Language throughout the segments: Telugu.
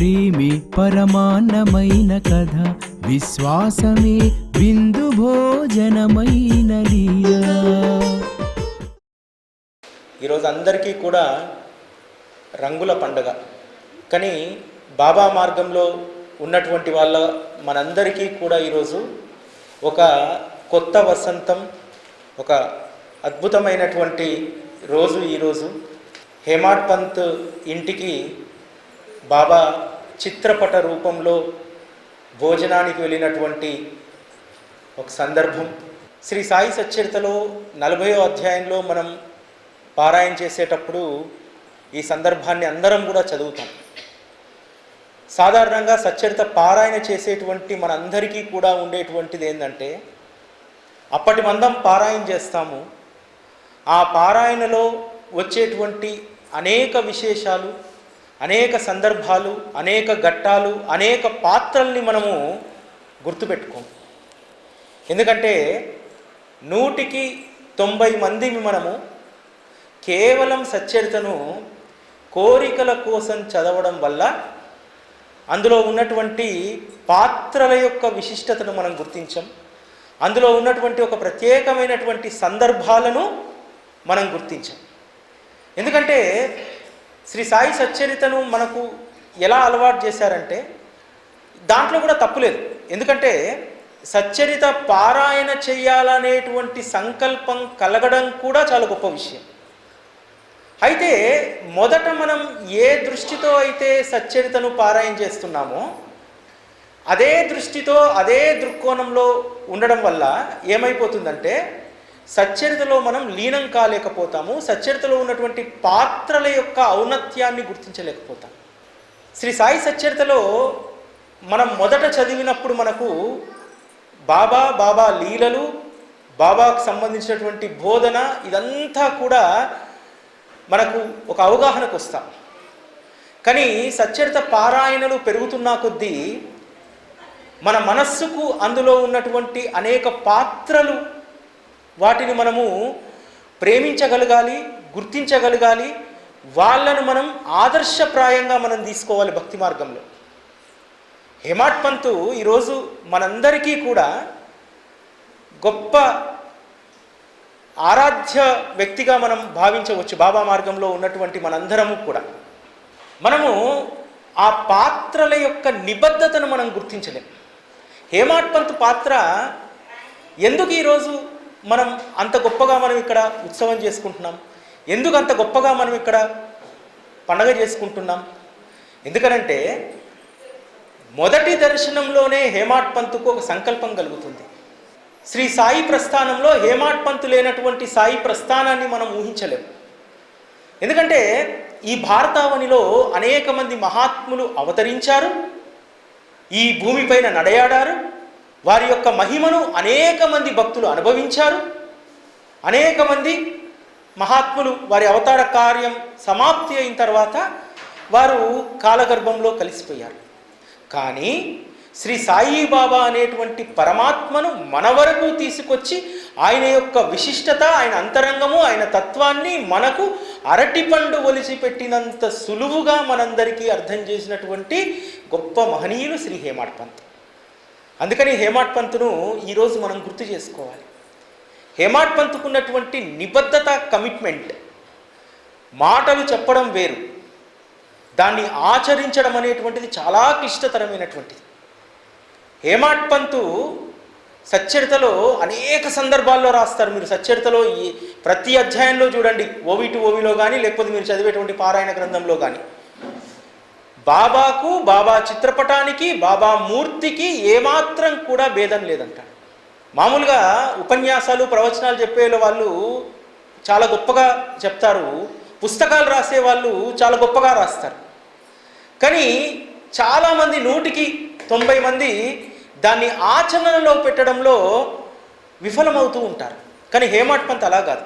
ప్రేమే పరమాన్నమైన కథ విశ్వాసమే విందు భోజనమైన ఈరోజు అందరికీ కూడా రంగుల పండగ. కానీ బాబా మార్గంలో ఉన్నటువంటి వాళ్ళ మనందరికీ కూడా ఈరోజు ఒక కొత్త వసంతం ఒక అద్భుతమైనటువంటి రోజు ఈరోజు. హేమాడ్ పంత్ ఇంటికి బాబా చిత్రపట రూపంలో భోజనానికి వెళ్ళినటువంటి ఒక సందర్భం. శ్రీ సాయి సచ్చరితలో నలభయో అధ్యాయంలో మనం పారాయణ చేసేటప్పుడు ఈ సందర్భాన్ని అందరం కూడా చదువుతాం. సాధారణంగా సచ్చరిత పారాయణ చేసేటువంటి మనందరికీ కూడా ఉండేటువంటిది ఏంటంటే అప్పటి మందం పారాయణ చేస్తాము. ఆ పారాయణలో వచ్చేటువంటి అనేక విశేషాలు అనేక సందర్భాలు అనేక ఘట్టాలు అనేక పాత్రల్ని మనము గుర్తుపెట్టుకోము ఎందుకంటే నూటికి తొంభై మందిని మనము కేవలం సచ్చరితను కోరికల కోసం చదవడం వల్ల అందులో ఉన్నటువంటి పాత్రల యొక్క విశిష్టతను మనం గుర్తించాం. అందులో ఉన్నటువంటి ఒక ప్రత్యేకమైనటువంటి సందర్భాలను మనం గుర్తించాం. ఎందుకంటే శ్రీ సాయి సచ్చరితను మనకు ఎలా అలవాటు చేశారంటే దాంట్లో కూడా తప్పులేదు ఎందుకంటే సచ్చరిత పారాయణ చేయాలనేటువంటి సంకల్పం కలగడం కూడా చాలా గొప్ప విషయం. అయితే మొదట మనం ఏ దృష్టితో అయితే సచ్చరితను పారాయణ చేస్తున్నామో అదే దృష్టితో అదే దృక్కోణంలో ఉండడం వల్ల ఏమైపోతుందంటే సచ్చరితలో మనం లీనం కాలేకపోతాము సచ్చరితలో ఉన్నటువంటి పాత్రల యొక్క ఔన్నత్యాన్ని గుర్తించలేకపోతాం. శ్రీ సాయి సచ్చరితలో మనం మొదట చదివినప్పుడు మనకు బాబా బాబా లీలలు బాబాకు సంబంధించినటువంటి బోధన ఇదంతా కూడా మనకు ఒక అవగాహనకు వస్తాం. కానీ సచ్చరిత పారాయణలు పెరుగుతున్నా కొద్దీ మన మనస్సుకు అందులో ఉన్నటువంటి అనేక పాత్రలు వాటిని మనము ప్రేమించగలగాలి గుర్తించగలగాలి వాళ్ళను మనం ఆదర్శప్రాయంగా మనం తీసుకోవాలి భక్తి మార్గంలో. హేమాట్ పంతు ఈరోజు మనందరికీ కూడా గొప్ప ఆరాధ్య వ్యక్తిగా మనం భావించవచ్చు బాబా మార్గంలో ఉన్నటువంటి మనందరము కూడా. మనము ఆ పాత్రల యొక్క నిబద్ధతను మనం గుర్తించలేం. హేమాట్ పంత్ పాత్ర ఎందుకు ఈరోజు మనం అంత గొప్పగా మనం ఇక్కడ ఉత్సవం చేసుకుంటున్నాం? ఎందుకు అంత గొప్పగా మనం ఇక్కడ పండగ చేసుకుంటున్నాం? ఎందుకనంటే మొదటి దర్శనంలోనే హేమాట్ పంతుకు ఒక సంకల్పం కలుగుతుంది. శ్రీ సాయి ప్రస్థానంలో హేమాట్ పంతు లేనటువంటి సాయి ప్రస్థానాన్ని మనం ఊహించలేము ఎందుకంటే ఈ భారతావనిలో అనేక మంది మహాత్ములు అవతరించారు. ఈ భూమిపైన నడయాడారు. వారి యొక్క మహిమను అనేక మంది భక్తులు అనుభవించారు. అనేక మంది మహాత్ములు వారి అవతార కార్యం సమాప్తి అయిన తర్వాత వారు కాలగర్భంలో కలిసిపోయారు. కానీ శ్రీ సాయిబాబా అనేటువంటి పరమాత్మను మన వరకు తీసుకొచ్చి ఆయన యొక్క విశిష్టత ఆయన అంతరంగము ఆయన తత్వాన్ని మనకు అరటిపండు ఒలిచి పెట్టినంత సులువుగా మనందరికీ అర్థం చేసినటువంటి గొప్ప మహనీయులు శ్రీ హేమాడ్ పంత్. అందుకని హేమాట్ పంత్ను ఈరోజు మనం గుర్తు చేసుకోవాలి. హేమాట్ పంత్కున్నటువంటి నిబద్ధత కమిట్మెంట్ మాటలు చెప్పడం వేరు. దాన్ని ఆచరించడం అనేటువంటిది చాలా క్లిష్టతరమైనటువంటిది. హేమాట్ పంతు సచ్చరితలో అనేక సందర్భాల్లో రాస్తారు. మీరు సచ్చరితలో ఈ ప్రతి అధ్యాయంలో చూడండి. ఓవి టు ఓవిలో కానీ లేకపోతే మీరు చదివేటువంటి పారాయణ గ్రంథంలో కానీ బాబాకు బాబా చిత్రపటానికి బాబా మూర్తికి ఏమాత్రం కూడా భేదం లేదంటాడు మామూలుగా ఉపన్యాసాలు ప్రవచనాలు చెప్పే వాళ్ళు చాలా గొప్పగా చెప్తారు. పుస్తకాలు రాసే వాళ్ళు చాలా గొప్పగా రాస్తారు. కానీ చాలామంది నూటికి తొంభై మంది దాన్ని ఆచరణలో పెట్టడంలో విఫలమవుతూ ఉంటారు. కానీ హేమాట్ పంత్ అలా కాదు.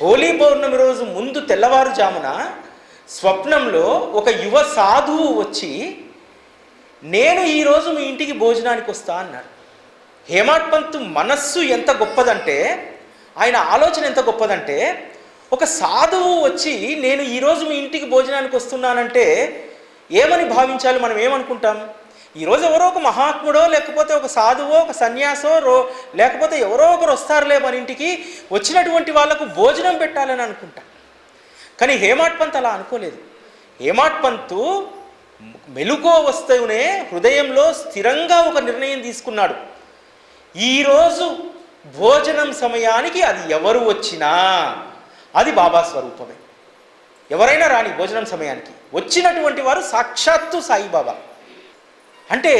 హోలీ పౌర్ణమి రోజు ముందు తెల్లవారుజామున స్వప్నంలో ఒక యువ సాధువు వచ్చి నేను ఈరోజు మీ ఇంటికి భోజనానికి వస్తా అన్నాడు. హేమాడ్ పంత్ మనస్సు ఎంత గొప్పదంటే ఆయన ఆలోచన ఎంత గొప్పదంటే ఒక సాధువు వచ్చి నేను ఈరోజు మీ ఇంటికి భోజనానికి వస్తున్నానంటే ఏమని భావించాలి? మనం ఏమనుకుంటాం? ఈరోజు ఎవరో ఒక మహాత్ముడో లేకపోతే ఒక సాధువో ఒక సన్యాసో రో లేకపోతే ఎవరో ఒకరు వస్తారులే మన ఇంటికి వచ్చినటువంటి వాళ్ళకు భోజనం పెట్టాలని అనుకుంటాం. కానీ హేమాట్ పంత్ అలా అనుకోలేదు. హేమాట్ పంతు మెలుకో వస్తూనే హృదయంలో స్థిరంగా ఒక నిర్ణయం తీసుకున్నాడు. ఈరోజు భోజనం సమయానికి అది ఎవరు వచ్చినా అది బాబా స్వరూపమే. ఎవరైనా రాని భోజనం సమయానికి వచ్చినటువంటి వారు సాక్షాత్తు సాయిబాబా అంటే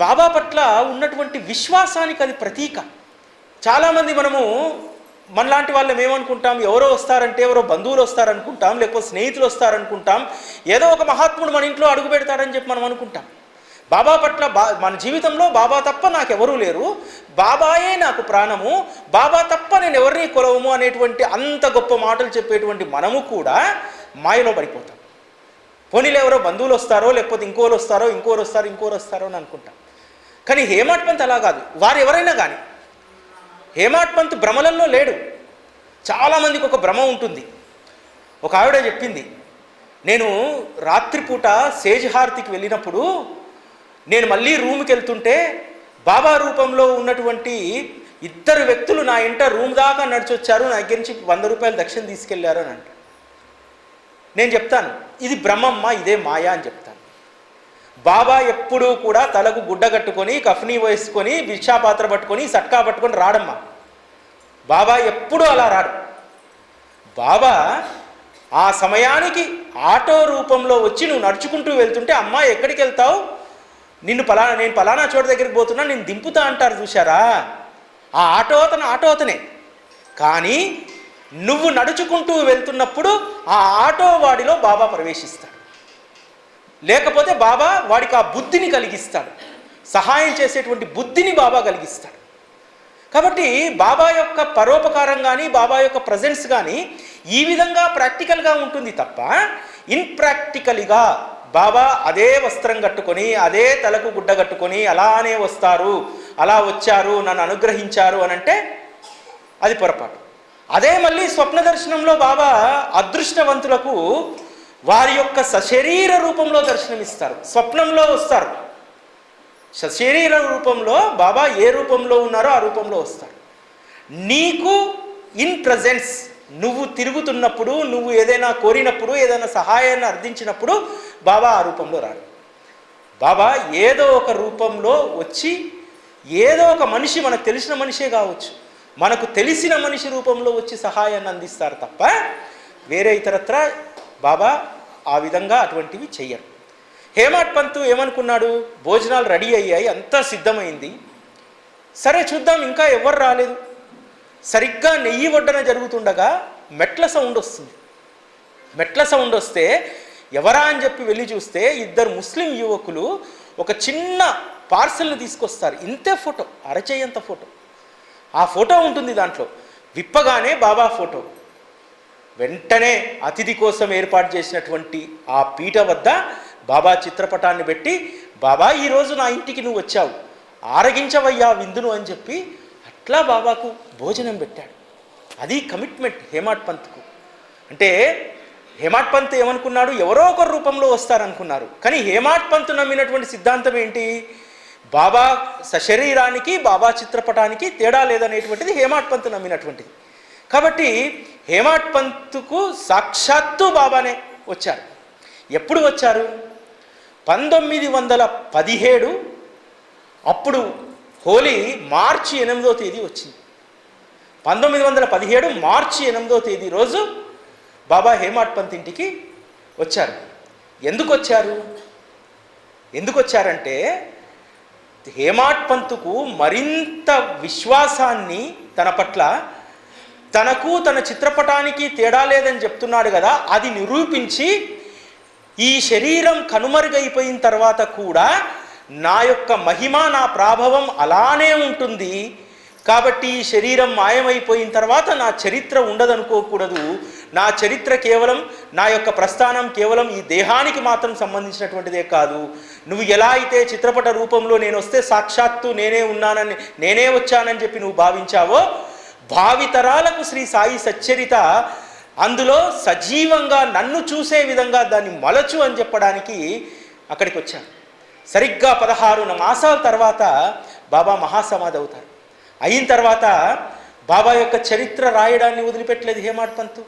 బాబా పట్ల ఉన్నటువంటి విశ్వాసానికి అది ప్రతీక. చాలామంది మనము మనలాంటి వాళ్ళం ఏమనుకుంటాం ఎవరో వస్తారంటే ఎవరో బంధువులు వస్తారనుకుంటాం లేకపోతే స్నేహితులు వస్తారనుకుంటాం ఏదో ఒక మహాత్ముడు మన ఇంట్లో అడుగు పెడతాడని చెప్పి మనం అనుకుంటాం. బాబా పట్ల బా మన జీవితంలో బాబా తప్ప నాకెవరూ లేరు. బాబాయే నాకు ప్రాణము. బాబా తప్ప నేను ఎవరిని కొలవము అనేటువంటి అంత గొప్ప మాటలు చెప్పేటువంటి మనము కూడా మాయలో పడిపోతాం. పోనీలో ఎవరో బంధువులు వస్తారో లేకపోతే ఇంకోరు వస్తారో ఇంకోరు వస్తారో ఇంకోరు వస్తారో అని అనుకుంటాం. కానీ హేమాట్ పంత్ అలా కాదు. వారు ఎవరైనా కానీ హేమాట్మంత్ భ్రమలలో లేడు. చాలామందికి ఒక భ్రమ ఉంటుంది. ఒక ఆవిడ చెప్పింది నేను రాత్రిపూట సేజ్హారతికి వెళ్ళినప్పుడు నేను మళ్ళీ రూమ్కి వెళ్తుంటే బాబా రూపంలో ఉన్నటువంటి ఇద్దరు వ్యక్తులు నా ఇంట రూమ్ దాకా నడిచొచ్చారు నా దగ్గర నుంచి వంద రూపాయలు దక్షిణ తీసుకెళ్ళారు అని అంట. నేను చెప్తాను ఇది బ్రహ్మమ్మ ఇదే మాయా అని చెప్తాను. బాబా ఎప్పుడూ కూడా తలకు గుడ్డ కట్టుకొని కఫ్నీ వేసుకొని భిక్షా పాత్ర పట్టుకొని సట్కా పట్టుకొని రాడమ్మా. బాబా ఎప్పుడూ అలా రాడు. బాబా ఆ సమయానికి ఆటో రూపంలో వచ్చి నువ్వు నడుచుకుంటూ వెళ్తుంటే అమ్మా ఎక్కడికి వెళ్తావు? నిన్ను పలానా నేను పలానా చోట దగ్గరికి పోతున్నా నేను దింపుతా అంటారు చూశారా? ఆ ఆటో అతను ఆటో అతనే. కానీ నువ్వు నడుచుకుంటూ వెళ్తున్నప్పుడు ఆ ఆటో వాడిలో బాబా ప్రవేశిస్తాడు. లేకపోతే బాబా వాడికి ఆ బుద్ధిని కలిగిస్తాడు. సహాయం చేసేటువంటి బుద్ధిని బాబా కలిగిస్తాడు. కాబట్టి బాబా యొక్క పరోపకారం కానీ బాబా యొక్క ప్రజెన్స్ కానీ ఈ విధంగా ప్రాక్టికల్గా ఉంటుంది తప్ప ఇన్ప్రాక్టికల్గా బాబా అదే వస్త్రం కట్టుకొని అదే తలకు గుడ్డ కట్టుకొని అలానే వస్తారు. అలా వచ్చారు నన్ను అనుగ్రహించారు అని అంటే అది పొరపాటు. అదే మళ్ళీ స్వప్న దర్శనంలో బాబా అదృష్టవంతులకు వారి యొక్క సశరీర రూపంలో దర్శనమిస్తారు. స్వప్నంలో వస్తారు. సశరీర రూపంలో బాబా ఏ రూపంలో ఉన్నారో ఆ రూపంలో వస్తారు. నీకు ఇన్ ప్రజెన్స్ నువ్వు తిరుగుతున్నప్పుడు నువ్వు ఏదైనా కోరినప్పుడు ఏదైనా సహాయాన్ని అర్థించినప్పుడు బాబా ఆ రూపంలో రాడు. బాబా ఏదో ఒక రూపంలో వచ్చి ఏదో ఒక మనిషి మనకు తెలిసిన మనిషే కావచ్చు. మనకు తెలిసిన మనిషి రూపంలో వచ్చి సహాయాన్ని అందిస్తారు తప్ప వేరే ఇతరత్ర బాబా ఆ విధంగా అటువంటివి చెయ్యరు. హేమాడ్ పంతు ఏమనుకున్నాడు? భోజనాలు రెడీ అయ్యాయి అంతా సిద్ధమైంది. సరే చూద్దాం ఇంకా ఎవరు రాలేదు. సరిగ్గా నెయ్యి వడ్డన జరుగుతుండగా మెట్ల సౌండ్ వస్తుంది. మెట్ల సౌండ్ వస్తే ఎవరా అని చెప్పి వెళ్ళి చూస్తే ఇద్దరు ముస్లిం యువకులు ఒక చిన్న పార్సల్ని తీసుకొస్తారు. ఇంతే ఫోటో అరచేయంత ఫోటో. ఆ ఫోటో ఉంటుంది దాంట్లో. విప్పగానే బాబా ఫోటో. వెంటనే అతిథి కోసం ఏర్పాటు చేసినటువంటి ఆ పీట వద్ద బాబా చిత్రపటాన్ని పెట్టి బాబా ఈరోజు నా ఇంటికి నువ్వు వచ్చావు. ఆరగించవయ్యా విందును అని చెప్పి అట్లా బాబాకు భోజనం పెట్టాడు. అది కమిట్మెంట్ హేమాట్ పంత్కు. అంటే హేమాట్ పంత్ ఏమనుకున్నాడు? ఎవరో ఒకరు రూపంలో వస్తారనుకున్నారు. కానీ హేమాట్ పంత్ నమ్మినటువంటి సిద్ధాంతం ఏంటి? బాబా సశరీరానికి బాబా చిత్రపటానికి తేడా లేదనేటువంటిది హేమాట్ పంత్ నమ్మినటువంటిది. కాబట్టి హేమాడ్ పంత్కు సాక్షాత్తు బాబానే వచ్చారు. ఎప్పుడు వచ్చారు? పంతొమ్మిది వందల పదిహేడు అప్పుడు హోలీ మార్చి ఎనిమిదో తేదీ వచ్చింది. పంతొమ్మిది వందల పదిహేడు మార్చి ఎనిమిదో తేదీ రోజు బాబా హేమాడ్ పంత్ ఇంటికి వచ్చారు. ఎందుకు వచ్చారు? ఎందుకు వచ్చారంటే హేమాడ్ పంతుకు మరింత విశ్వాసాన్ని తన పట్ల తనకు తన చిత్రపటానికి తేడా లేదని చెప్తున్నాడు కదా అది నిరూపించి ఈ శరీరం కనుమరుగైపోయిన తర్వాత కూడా నా యొక్క మహిమ నా ప్రాభవం అలానే ఉంటుంది. కాబట్టి ఈ శరీరం మాయమైపోయిన తర్వాత నా చరిత్ర ఉండదనుకోకూడదు. నా చరిత్ర కేవలం నా యొక్క ప్రస్థానం కేవలం ఈ దేహానికి మాత్రం సంబంధించినటువంటిదే కాదు. నువ్వు ఎలా అయితే చిత్రపట రూపంలో నేను వస్తే సాక్షాత్తు నేనే ఉన్నానని నేనే వచ్చానని చెప్పి నువ్వు భావించావో భావితరాలకు శ్రీ సాయి సచ్చరిత అందులో సజీవంగా నన్ను చూసే విధంగా దాన్ని మలచు అని చెప్పడానికి అక్కడికి వచ్చాను సరిగ్గా పదహారు మాసాల తర్వాత బాబా మహాసమాధి అవుతారు. అయిన తర్వాత బాబా యొక్క చరిత్ర రాయడాన్ని వదిలిపెట్టలేదు హేమాడ్ పంతు.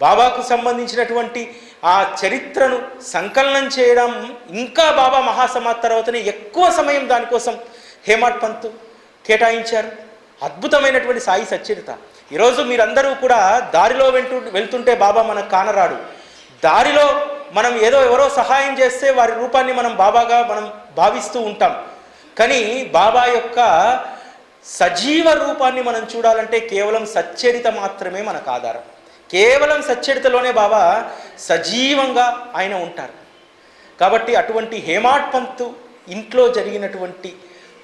బాబాకు సంబంధించినటువంటి ఆ చరిత్రను సంకలనం చేయడం ఇంకా బాబా మహాసమాధి తర్వాతనే ఎక్కువ సమయం దానికోసం హేమాడ్ పంతు కేటాయించారు. అద్భుతమైనటువంటి సాయి సచ్చరిత. ఈరోజు మీరందరూ కూడా దారిలో వెంటు వెళ్తుంటే బాబా మనకు కానరాడు. దారిలో మనం ఏదో ఎవరో సహాయం చేస్తే వారి రూపాన్ని మనం బాబాగా మనం భావిస్తూ ఉంటాం. కానీ బాబా యొక్క సజీవ రూపాన్ని మనం చూడాలంటే కేవలం సచ్చరిత మాత్రమే మనకు ఆధారం. కేవలం సచ్చరితలోనే బాబా సజీవంగా ఆయన ఉంటారు. కాబట్టి అటువంటి హేమాడ్ పంతు ఇంట్లో జరిగినటువంటి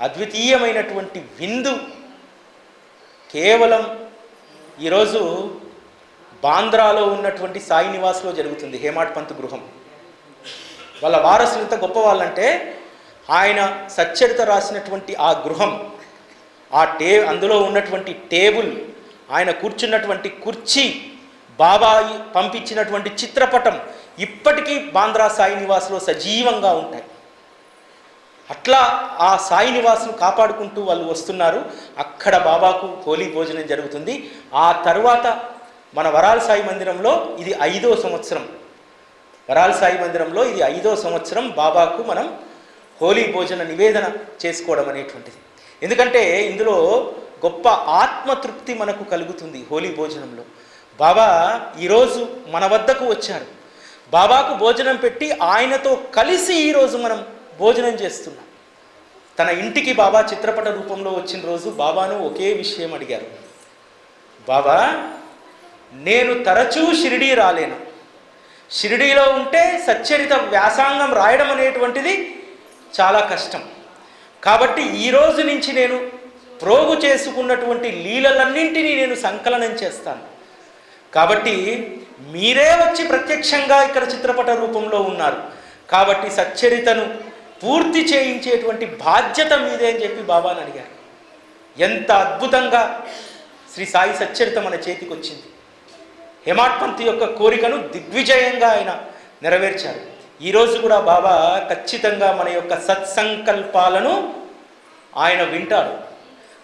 అద్వితీయమైనటువంటి విందు కేవలం ఈరోజు బాంద్రాలో ఉన్నటువంటి సాయి నివాస్లో జరుగుతుంది హేమాడ్ పంత్ గృహం. వాళ్ళ వారసులు ఎంత గొప్ప వాళ్ళంటే ఆయన సచ్చరిత రాసినటువంటి ఆ గృహం ఆ టే అందులో ఉన్నటువంటి టేబుల్ ఆయన కూర్చున్నటువంటి కుర్చీ బాబా పంపించినటువంటి చిత్రపటం ఇప్పటికీ బాంద్రా సాయి నివాస్లో సజీవంగా ఉంటాయి. అట్లా ఆ సాయి నివాసును కాపాడుకుంటూ వాళ్ళు వస్తున్నారు. అక్కడ బాబాకు హోలీ భోజనం జరుగుతుంది. ఆ తర్వాత మన వరాల సాయి మందిరంలో ఇది ఐదో సంవత్సరం. వరాల సాయి మందిరంలో ఇది ఐదో సంవత్సరం బాబాకు మనం హోలీ భోజన నివేదన చేసుకోవడం అనేటువంటిది. ఎందుకంటే ఇందులో గొప్ప ఆత్మతృప్తి మనకు కలుగుతుంది హోలీ భోజనంలో. బాబా ఈరోజు మన వద్దకు వచ్చారు. బాబాకు భోజనం పెట్టి ఆయనతో కలిసి ఈరోజు మనం భోజనం చేస్తున్నాం. తన ఇంటికి బాబా చిత్రపట రూపంలో వచ్చిన రోజు బాబాను ఒకే విషయం అడిగారు. బాబా నేను తరచూ షిరిడీ రాలేను. షిరిడీలో ఉంటే సచ్చరిత వ్యాసాంగం రాయడం అనేటువంటిది చాలా కష్టం. కాబట్టి ఈ రోజు నుంచి నేను ప్రోగు చేసుకున్నటువంటి లీలలన్నింటినీ నేను సంకలనం చేస్తాను. కాబట్టి మీరే వచ్చి ప్రత్యక్షంగా ఇక్కడ చిత్రపట రూపంలో ఉన్నారు. కాబట్టి సచ్చరితను పూర్తి చేయించేటువంటి బాధ్యత మీదే అని చెప్పి బాబాని అడిగారు. ఎంత అద్భుతంగా శ్రీ సాయి సచ్చరిత మన చేతికి వచ్చింది. హేమాట్పంత్ యొక్క కోరికను దిగ్విజయంగా ఆయన నెరవేర్చారు. ఈరోజు కూడా బాబా ఖచ్చితంగా మన యొక్క సత్సంకల్పాలను ఆయన వింటాడు.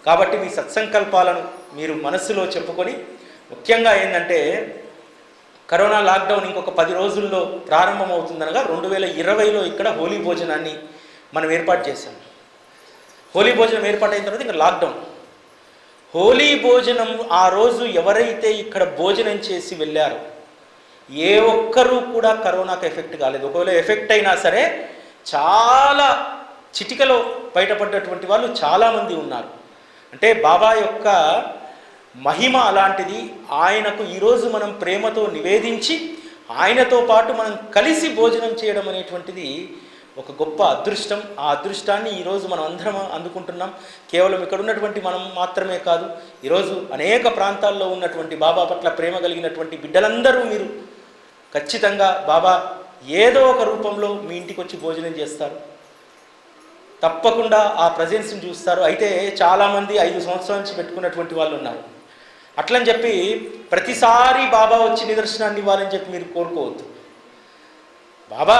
కాబట్టి మీ సత్సంకల్పాలను మీరు మనస్సులో చెప్పుకొని ముఖ్యంగా ఏంటంటే కరోనా లాక్డౌన్ ఇంకొక పది రోజుల్లో ప్రారంభమవుతుందనగా రెండు వేల ఇరవైలో ఇక్కడ హోలీ భోజనాన్ని మనం ఏర్పాటు చేశాం. హోలీ భోజనం ఏర్పాటైన తర్వాత ఇంకా లాక్డౌన్. హోలీ భోజనం ఆ రోజు ఎవరైతే ఇక్కడ భోజనం చేసి వెళ్ళారో ఏ ఒక్కరూ కూడా కరోనాకు ఎఫెక్ట్ కాలేదు. ఒకవేళ ఎఫెక్ట్ అయినా సరే చాలా చిటికలో బయటపడ్డటువంటి వాళ్ళు చాలామంది ఉన్నారు. అంటే బాబా యొక్క మహిమ అలాంటిది. ఆయనకు ఈరోజు మనం ప్రేమతో నివేదించి ఆయనతో పాటు మనం కలిసి భోజనం చేయడం అనేటువంటిది ఒక గొప్ప అదృష్టం. ఆ అదృష్టాన్ని ఈరోజు మనం అందరం అందుకుంటున్నాం. కేవలం ఇక్కడ ఉన్నటువంటి మనం మాత్రమే కాదు ఈరోజు అనేక ప్రాంతాల్లో ఉన్నటువంటి బాబా పట్ల ప్రేమ కలిగినటువంటి బిడ్డలందరూ మీరు ఖచ్చితంగా బాబా ఏదో ఒక రూపంలో మీ ఇంటికి వచ్చి భోజనం చేస్తారు. తప్పకుండా ఆ ప్రజెన్స్ని చూస్తారు. అయితే చాలామంది ఐదు సంవత్సరాల నుంచి పెట్టుకున్నటువంటి వాళ్ళు ఉన్నారు. అట్లని చెప్పి ప్రతిసారి బాబా వచ్చి నిదర్శనాన్ని ఇవ్వాలని చెప్పి మీరు కోరుకోవద్దు. బాబా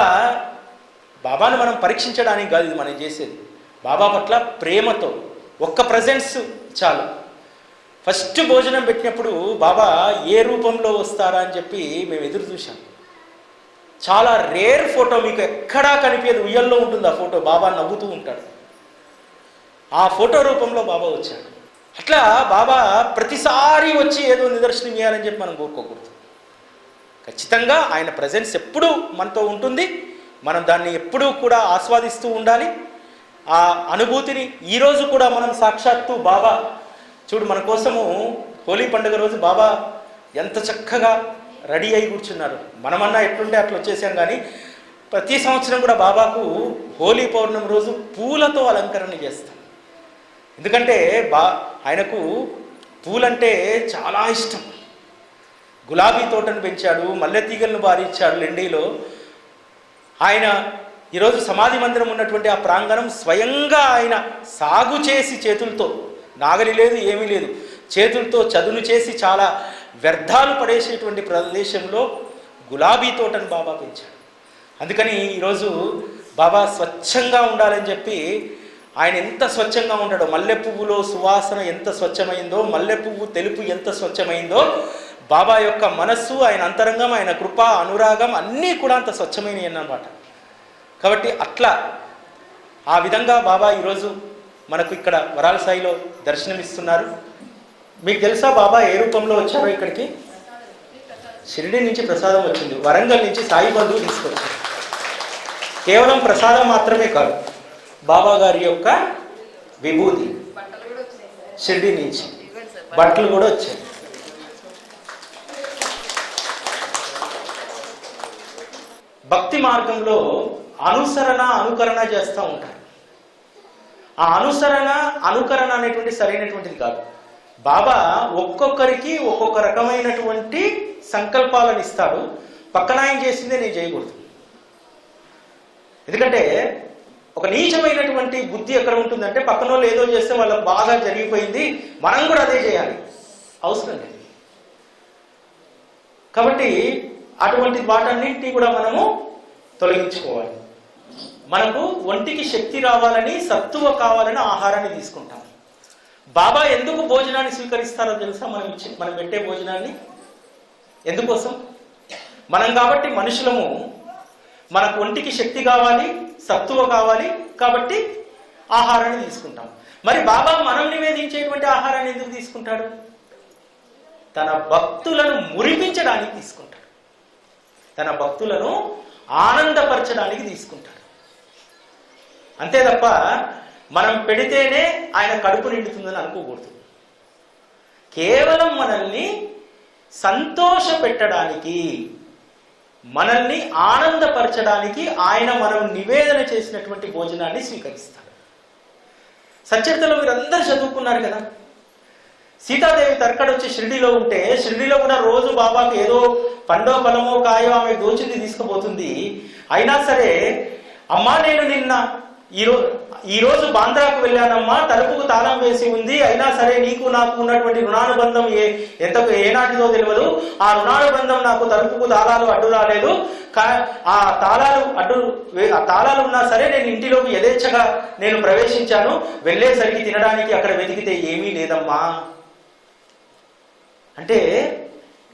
బాబాను మనం పరీక్షించడానికి కాదు ఇది మనం చేసేది. బాబా పట్ల ప్రేమతో ఒక్క ప్రజెన్స్ చాలు. ఫస్ట్ భోజనం పెట్టినప్పుడు బాబా ఏ రూపంలో వస్తారా అని చెప్పి మేము ఎదురు చూసాం చాలా రేర్ ఫోటో మీకు ఎక్కడా కనిపించదు ఉయ్యల్లో ఉంటుంది ఆ ఫోటో బాబా నవ్వుతూ ఉంటాడు. ఆ ఫోటో రూపంలో బాబా వచ్చాడు. అట్లా బాబా ప్రతిసారి వచ్చి ఏదో నిదర్శనం ఇవ్వాలని చెప్పి మనం కోరుకోకూడదు. ఖచ్చితంగా ఆయన ప్రజెన్స్ ఎప్పుడూ మనతో ఉంటుంది. మనం దాన్ని ఎప్పుడూ కూడా ఆస్వాదిస్తూ ఉండాలి. ఆ అనుభూతిని ఈరోజు కూడా మనం సాక్షాత్తు బాబా చూడు మన కోసము హోలీ పండుగ రోజు బాబా ఎంత చక్కగా రెడీ అయి కూర్చున్నారు. మనమన్నా ఎట్లుంటే అట్లా వచ్చేసాం కానీ ప్రతి సంవత్సరం కూడా బాబాకు హోలీ పౌర్ణమి రోజు పూలతో అలంకరణ చేస్తాం. ఎందుకంటే బా ఆయనకు పూలంటే చాలా ఇష్టం. గులాబీ తోటను పెంచాడు మల్లె తీగలను బారిచ్చాడు లెండీలో. ఆయన ఈరోజు సమాధి మందిరం ఉన్నటువంటి ఆ ప్రాంగణం స్వయంగా ఆయన సాగు చేసి చేతులతో నాగలి లేదు ఏమీ లేదు చేతులతో చదును చేసి చాలా వ్యర్థాలు పడేసేటువంటి ప్రదేశంలో గులాబీ తోటను బాబా పెంచాడు. అందుకని ఈరోజు బాబా స్వచ్ఛంగా ఉండాలని చెప్పి ఆయన ఎంత స్వచ్ఛంగా ఉంటాడో మల్లె పువ్వులో సువాసన ఎంత స్వచ్ఛమైందో మల్లె పువ్వు తెలుపు ఎంత స్వచ్ఛమైందో బాబా యొక్క మనస్సు ఆయన అంతరంగం ఆయన కృప అనురాగం అన్నీ కూడా అంత స్వచ్ఛమైనవి అన్నమాట. కాబట్టి అట్లా ఆ విధంగా బాబా ఈరోజు మనకు ఇక్కడ వరాల సాయిలో దర్శనమిస్తున్నారు. మీకు తెలుసా బాబా ఏ రూపంలో వచ్చారో ఇక్కడికి? షిరిడి నుంచి ప్రసాదం వచ్చింది. వరంగల్ నుంచి సాయి బంధువు తీసుకొచ్చారు. కేవలం ప్రసాదం మాత్రమే కాదు. బాబా గారి యొక్క విభూతి. షిర్డి నుంచి. బట్టలు కూడా వచ్చాయి. భక్తి మార్గంలో అనుసరణ అనుకరణ చేస్తూ ఉంటారు. ఆ అనుసరణ అనుకరణ అనేటువంటి సరైనటువంటిది కాదు. బాబా ఒక్కొక్కరికి ఒక్కొక్క రకమైనటువంటి సంకల్పాలను ఇస్తాడు. పక్కన ఆయన చేసిందే నేను చేయకూడదు. ఎందుకంటే ఒక నీచమైనటువంటి బుద్ధి ఎక్కడ ఉంటుందంటే పక్కన వాళ్ళు ఏదో చేస్తే వాళ్ళకి బాగా జరిగిపోయింది. మనం కూడా అదే చేయాలి. అవసరం లేదు. కాబట్టి అటువంటి వాటన్నింటినీ కూడా మనము తొలగించుకోవాలి. మనకు ఒంటికి శక్తి రావాలని సత్తువ కావాలని ఆహారాన్ని తీసుకుంటాం. బాబా ఎందుకు భోజనాన్ని స్వీకరిస్తారో తెలుసా? మనం ఇచ్చి మనం పెట్టే భోజనాన్ని? ఎందుకోసం? మనం కాబట్టి మనుషులము మనకు ఒంటికి శక్తి కావాలి సత్తువ కావాలి కాబట్టి ఆహారాన్ని తీసుకుంటాం. మరి బాబా మనం నివేదించేటువంటి ఆహారాన్ని ఎందుకు తీసుకుంటాడు? తన భక్తులను మురిపించడానికి తీసుకుంటాడు. తన భక్తులను ఆనందపరచడానికి తీసుకుంటాడు. అంతే తప్ప మనం పెడితేనే ఆయన కడుపు నిండుతుందని అనుకోకూడదు. కేవలం మనల్ని సంతోష పెట్టడానికి మనల్ని ఆనందపరచడానికి ఆయన మనం నివేదన చేసినటువంటి భోజనాన్ని స్వీకరిస్తాడు సచరితలో మీరందరూ చదువుకున్నారు కదా? సీతాదేవి తర్కడొచ్చి షిరిడిలో ఉంటే షిరిడిలో కూడా రోజు బాబాకు ఏదో పండో ఫలమో కాయో ఆమె దోచింది తీసుకుపోతుంది. అయినా సరే అమ్మా నేను నిన్న ఈరోజు ఈరోజు బాంద్రాకు వెళ్ళానమ్మా తలుపుకు తాళం వేసి ఉంది అయినా సరే నీకు నాకు ఉన్నటువంటి రుణానుబంధం ఏ ఎంత ఏనాటిదో తెలియదు ఆ రుణానుబంధం నాకు తలుపుకు తాళాలు అడ్డు రాలేదు. కా- ఆ తాళాలు అడ్డు ఆ తాళాలు ఉన్నా సరే నేను ఇంటిలోకి యథేచ్ఛగా నేను ప్రవేశించాను. వెళ్ళేసరికి తినడానికి అక్కడ వెతికితే ఏమీ లేదమ్మా. అంటే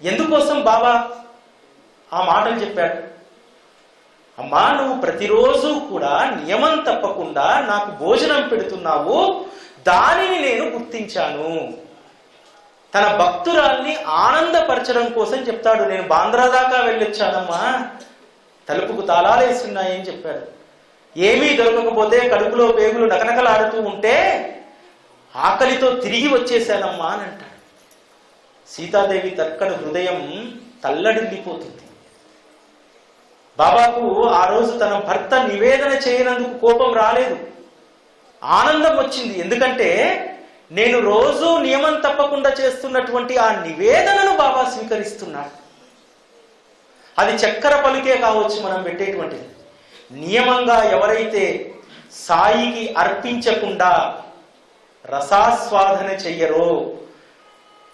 ఎందుకోసం బాబా ఆ మాటలు చెప్పాడు? అమ్మా నువ్వు ప్రతిరోజు కూడా నియమం తప్పకుండా నాకు భోజనం పెడుతున్నావు. దానిని నేను గుర్తించాను. తన భక్తురాల్ని ఆనందపరచడం కోసం చెప్తాడు. నేను బాంద్రా దాకా వెళ్ళొచ్చానమ్మా. తలుపుకు తాళాలు వేస్తున్నాయని చెప్పాడు. ఏమీ దొరకకపోతే కడుపులో పేగులు నకనకలాడుతూ ఉంటే ఆకలితో తిరిగి వచ్చేసానమ్మా అని అంటాడు. సీతాదేవి తర్కడు హృదయం తల్లడిల్లిపోతుంది. బాబాకు ఆ రోజు తన భర్త నివేదన చేయనందుకు కోపం రాలేదు. ఆనందం వచ్చింది. ఎందుకంటే నేను రోజు నియమం తప్పకుండా చేస్తున్నటువంటి ఆ నివేదనను బాబా స్వీకరిస్తున్నాడు. అది చక్కెర పలికే కావచ్చు మనం పెట్టేటువంటిది. నియమంగా ఎవరైతే సాయికి అర్పించకుండా రసాస్వాదన చెయ్యరో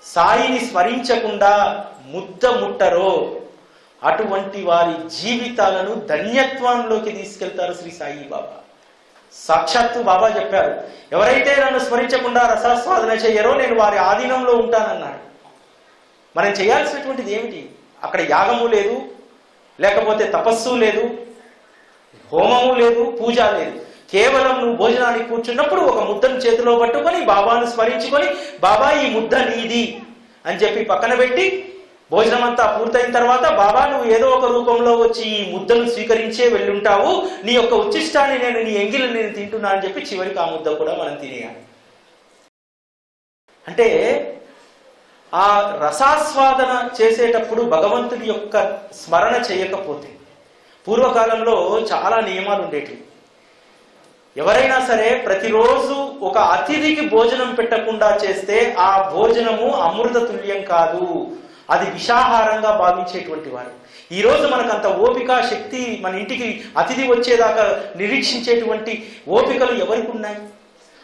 సాయిని స్మరించకుండా ముద్ద ముట్టరో అటువంటి వారి జీవితాలను ధన్యత్వంలోకి తీసుకెళ్తారు శ్రీ సాయి బాబా. సాక్షాత్తు బాబా చెప్పారు ఎవరైతే నన్ను స్మరించకుండా రసాస్వాదన చేయరో నేను వారి ఆధీనంలో ఉంటానన్నాడు. మనం చేయాల్సినటువంటిది ఏమిటి? అక్కడ యాగము లేదు లేకపోతే తపస్సు లేదు హోమము లేదు పూజ లేదు. కేవలం నువ్వు భోజనానికి కూర్చున్నప్పుడు ఒక ముద్దను చేతిలో పట్టుకొని బాబాను స్మరించుకొని బాబా ఈ ముద్ద నీది అని చెప్పి పక్కన పెట్టి భోజనం అంతా పూర్తయిన తర్వాత బాబా నువ్వు ఏదో ఒక రూపంలో వచ్చి ఈ ముద్దను స్వీకరించే వెళ్ళుంటావు. నీ యొక్క ఉచ్చిష్టాన్ని నేను నీ ఎంగిలు నేను తింటున్నా అని చెప్పి చివరికి ఆ ముద్ద కూడా మనం తినేయాలి. అంటే ఆ రసాస్వాదన చేసేటప్పుడు భగవంతుడి యొక్క స్మరణ చేయకపోతే పూర్వకాలంలో చాలా నియమాలు ఉండేటివి ఎవరైనా సరే ప్రతిరోజు ఒక అతిథికి భోజనం పెట్టకుండా చేస్తే ఆ భోజనము అమృత తుల్యం కాదు. అది విషాహారంగా భావించేటువంటి వారు. ఈరోజు మనకంత మనకు అంత ఓపిక శక్తి మన ఇంటికి అతిథి వచ్చేదాకా నిరీక్షించేటువంటి ఓపికలు ఎవరికి ఉన్నాయి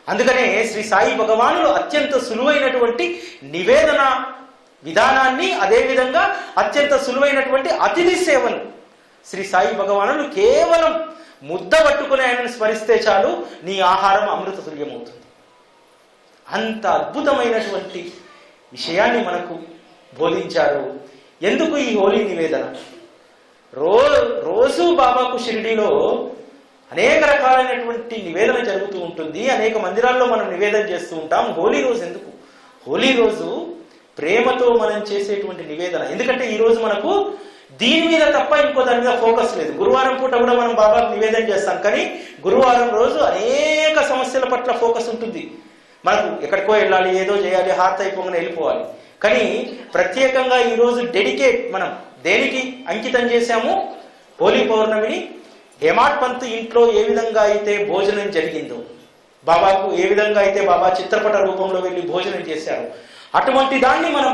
అందుకనే శ్రీ సాయి భగవానులు అత్యంత సులువైనటువంటి నివేదన విధానాన్ని అదేవిధంగా అత్యంత సులువైనటువంటి అతిథి సేవను శ్రీ సాయి భగవానులు కేవలం ముద్ద పట్టుకుని ఆయనను స్మరిస్తే చాలు నీ ఆహారం అమృత తుల్యమవుతుంది అంత అద్భుతమైనటువంటి విషయాన్ని మనకు బోధించారు. ఎందుకు ఈ హోలీ నివేదన? రో రోజు బాబాకు షిరిడీలో అనేక రకాలైనటువంటి నివేదన జరుగుతూ ఉంటుంది. అనేక మందిరాల్లో మనం నివేదన చేస్తూ ఉంటాం. హోలీ రోజు ఎందుకు? హోలీ రోజు ప్రేమతో మనం చేసేటువంటి నివేదన. ఎందుకంటే ఈ రోజు మనకు దీని మీద తప్ప ఇంకో దాని మీద ఫోకస్ లేదు. గురువారం పూట కూడా మనం బాబాకు నివేదన చేస్తాం. కానీ గురువారం రోజు అనేక సమస్యల పట్ల ఫోకస్ ఉంటుంది. మనకు ఎక్కడికో వెళ్ళాలి ఏదో చేయాలి హార్ట్ అయిపోగానే వెళ్ళిపోవాలి. కానీ ప్రత్యేకంగా ఈరోజు డెడికేట్ మనం దేనికి అంకితం చేశాము? హోలీ పౌర్ణమిని హేమాడ్ పంత్ ఇంట్లో ఏ విధంగా అయితే భోజనం జరిగిందో బాబాకు ఏ విధంగా అయితే బాబా చిత్రపట రూపంలో వెళ్ళి భోజనం చేశారు అటువంటి దాన్ని మనం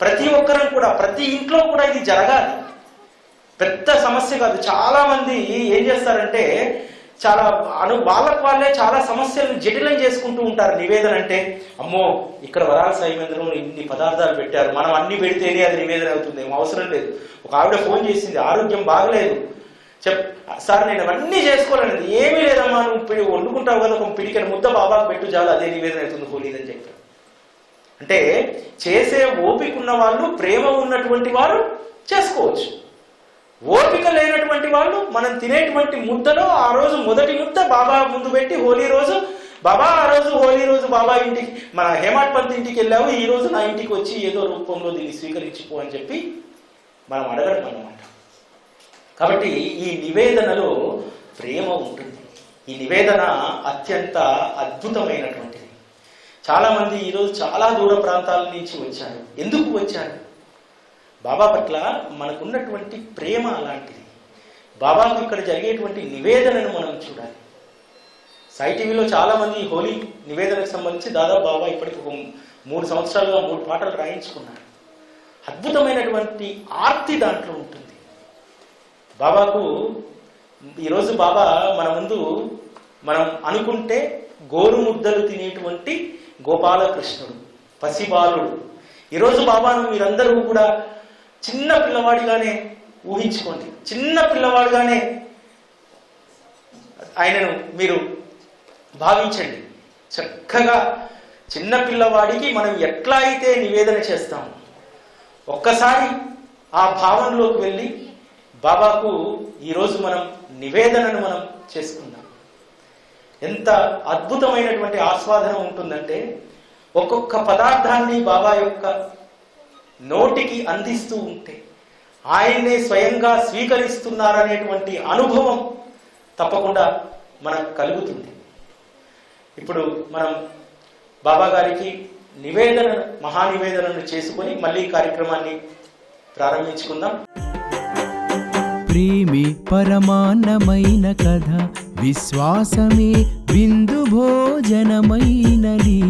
ప్రతి ఒక్కరం కూడా ప్రతి ఇంట్లో కూడా ఇది జరగాలి. పెద్ద సమస్య కాదు. చాలా మంది ఏం చేస్తారంటే చాలా అను వాళ్ళకు వాళ్ళే చాలా సమస్యలను జటిలం చేసుకుంటూ ఉంటారు. నివేదన అంటే అమ్మో ఇక్కడ వరాల సాయి ఇన్ని పదార్థాలు పెట్టారు. మనం అన్ని పెడితేనే అది నివేదన అవుతుంది. ఏం అవసరం లేదు. ఒక ఆవిడ ఫోన్ చేసింది. ఆరోగ్యం బాగలేదు. చెప్ సార్ నేను అవన్నీ చేసుకోవాలనేది ఏమీ లేదమ్మా నువ్వు పిడి- వండుకుంటావు కదా ఒక పిడికెన ముద్ద బాబాకు పెట్టు చాలు అదే నివేదన అవుతుంది హోలీదని చెప్పారు అంటే చేసే ఓపిక ఉన్న వాళ్ళు ప్రేమ ఉన్నటువంటి వారు చేసుకోవచ్చు. ఓపిక లేనటువంటి వాళ్ళు మనం తినేటువంటి ముద్దలో ఆ రోజు మొదటి ముద్ద బాబా ముందు పెట్టి హోలీ రోజు. బాబా ఆ రోజు హోలీ రోజు బాబా ఇంటికి మన హేమాట్ పంత్ ఇంటికి వెళ్ళావు ఈ రోజు నా ఇంటికి వచ్చి ఏదో రూపంలో దీన్ని స్వీకరించిపో అని చెప్పి మనం అడగడం అన్నమాట. కాబట్టి ఈ నివేదనలో ప్రేమ ఉంటుంది. ఈ నివేదన అత్యంత అద్భుతమైనటువంటిది. చాలామంది ఈరోజు చాలా దూర ప్రాంతాల నుంచి వచ్చారు. ఎందుకు వచ్చారు? బాబా పట్ల మనకున్నటువంటి ప్రేమ అలాంటిది. బాబాకు ఇక్కడ జరిగేటువంటి నివేదనను మనం చూడాలి. సాయి టీవీలో చాలామంది హోలీ నివేదనకు సంబంధించి దాదాపు బాబా ఇప్పటికి ఒక మూడు సంవత్సరాలుగా మూడు పాటలు రాయించుకున్నారు. అద్భుతమైనటువంటి ఆర్తి దాంట్లో ఉంటుంది. బాబాకు ఈరోజు బాబా మన ముందు మనం అనుకుంటే గోరు ముద్దలు తినేటువంటి గోపాలకృష్ణుడు పసిబాలుడు. ఈరోజు బాబాను మీరందరూ కూడా చిన్న పిల్లవాడిగానే ఊహించుకోండి. చిన్న పిల్లవాడిగానే ఆయనను మీరు భావించండి. చక్కగా చిన్న పిల్లవాడికి మనం ఎట్లా అయితే నివేదన చేస్తాము ఒక్కసారి ఆ భావనలోకి వెళ్ళి బాబాకు ఈరోజు మనం నివేదనను మనం చేసుకుందాం. ఎంత అద్భుతమైనటువంటి ఆస్వాదన ఉంటుందంటే ఒక్కొక్క పదార్థాన్ని బాబా యొక్క నోటికి అందిస్తూ ఉంటే ఆయన్నే స్వయంగా స్వీకరిస్తున్నారనేటువంటి అనుభవం తప్పకుండా మనకు కలుగుతుంది. ఇప్పుడు మనం బాబా గారికి నివేదన మహానివేదనను చేసుకొని మళ్ళీ కార్యక్రమాన్ని ప్రారంభించుకుందాం. ప్రేమి పరమాన్నమైన కథ విశ్వాసమే విందు భోజనమైనది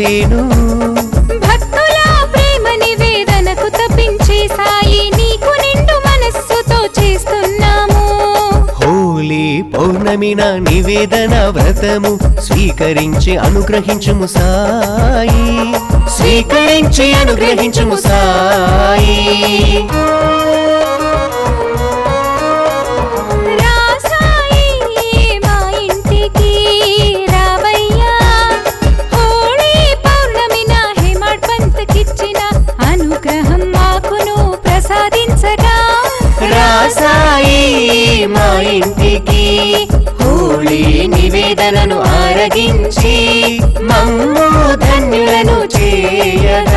నిలిచేను భక్తుల ప్రేమ నివేదనకు తప్పించే సాయి నీకు నిండు మనస్సుతో చేస్తున్నాము. హోలీ పౌర్ణమిన నివేదన వ్రతము స్వీకరించి అనుగ్రహించుము సాయి. స్వీకరించి అనుగ్రహించుము సాయి. నివేదనను మమ్ము ధన్యులను చేయగా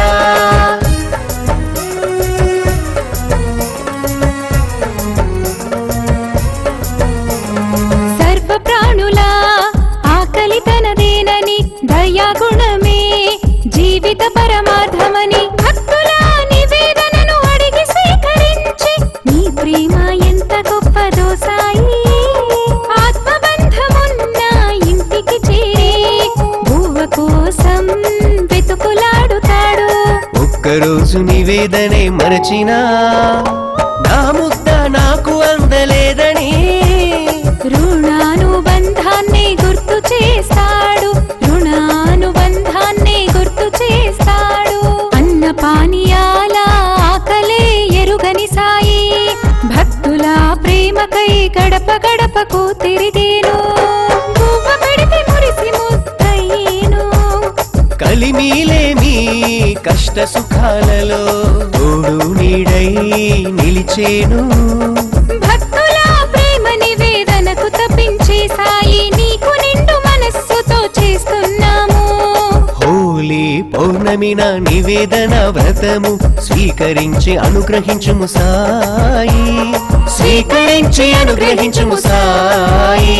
రోజు నివేదనే మరచినా. నా ముద్ద నాకు అందలేదని కష్ట సుఖాలలో తోడు నీడై నిలిచేను. భక్తుల ప్రేమ నివేదనకు తప్పించే సాయి నీకు నిండు మనస్సుతో చేస్తున్నాము. హోలీ పౌర్ణమిన నివేదన వ్రతము స్వీకరించి అనుగ్రహించుము సాయి. స్వీకరించి అనుగ్రహించుము సాయి.